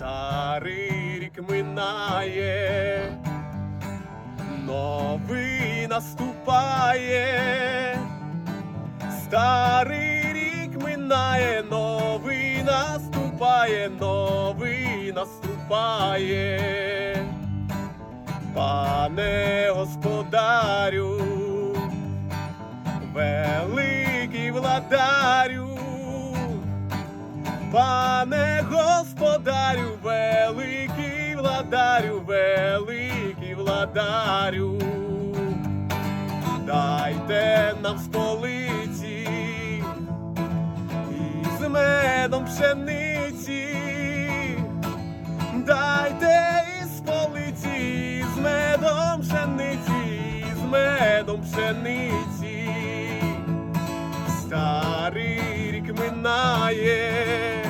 старий рік минає, новий наступає, старий рік минає, новий наступає, новий наступає, пане господарю, великий владарю. Пане господарю, великий владарю, великий владарю, дайте нам столиці із медом пшениці, дайте із полиці, з медом пшениці, з медом пшениці. Старий рік минає,